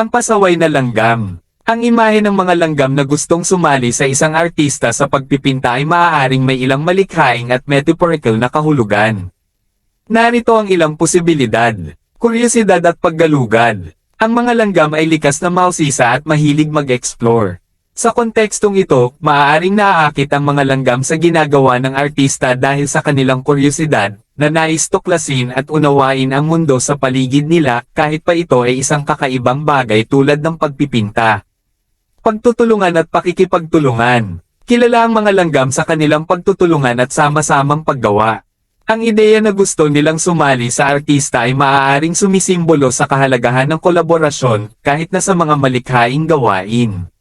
Ang pasaway na langgam. Ang imahe ng mga langgam na gustong sumali sa isang artista sa pagpipinta ay maaaring may ilang malikhaing at metaphorical na kahulugan. Narito ang ilang posibilidad. Kuryosidad at paggalugad. Ang mga langgam ay likas na mausisa at mahilig mag-explore. Sa kontekstong ito, maaaring naaakit ang mga langgam sa ginagawa ng artista dahil sa kanilang kuryosidad, na nais tuklasin at unawain ang mundo sa paligid nila kahit pa ito ay isang kakaibang bagay tulad ng pagpipinta. Pagtutulungan at pakikipagtulungan. Kilala ang mga langgam sa kanilang pagtutulungan at sama-samang paggawa. Ang ideya na gusto nilang sumali sa artista ay maaaring sumisimbolo sa kahalagahan ng kolaborasyon kahit na sa mga malikhaing gawain.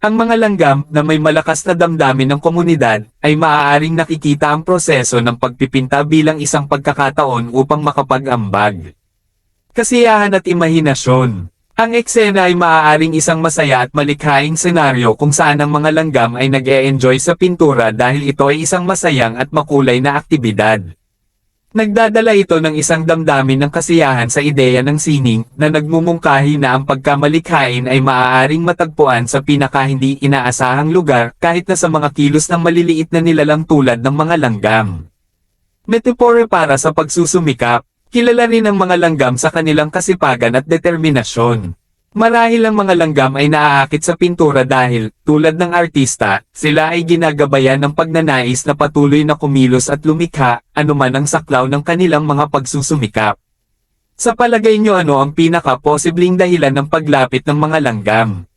Ang mga langgam na may malakas na damdamin ng komunidad ay maaaring nakikita ang proseso ng pagpipinta bilang isang pagkakataon upang makapag-ambag. Kasiyahan at imahinasyon. Ang eksena ay maaaring isang masaya at malikhaing senaryo kung saan ang mga langgam ay nag-e-enjoy sa pintura dahil ito ay isang masayang at makulay na aktibidad. Nagdadala ito ng isang damdamin ng kasiyahan sa ideya ng sining na nagmumungkahi na ang pagkamalikhain ay maaaring matagpuan sa pinaka hindi inaasahang lugar kahit na sa mga kilos ng maliliit na nilalang tulad ng mga langgam. Metapore para sa pagsusumikap, kilala rin ang mga langgam sa kanilang kasipagan at determinasyon. Marahil ang mga langgam ay naaakit sa pintura dahil, tulad ng artista, sila ay ginagabayan ng pagnanais na patuloy na kumilos at lumikha, anuman ang saklaw ng kanilang mga pagsusumikap. Sa palagay nyo ano ang pinaka-posibleng dahilan ng paglapit ng mga langgam?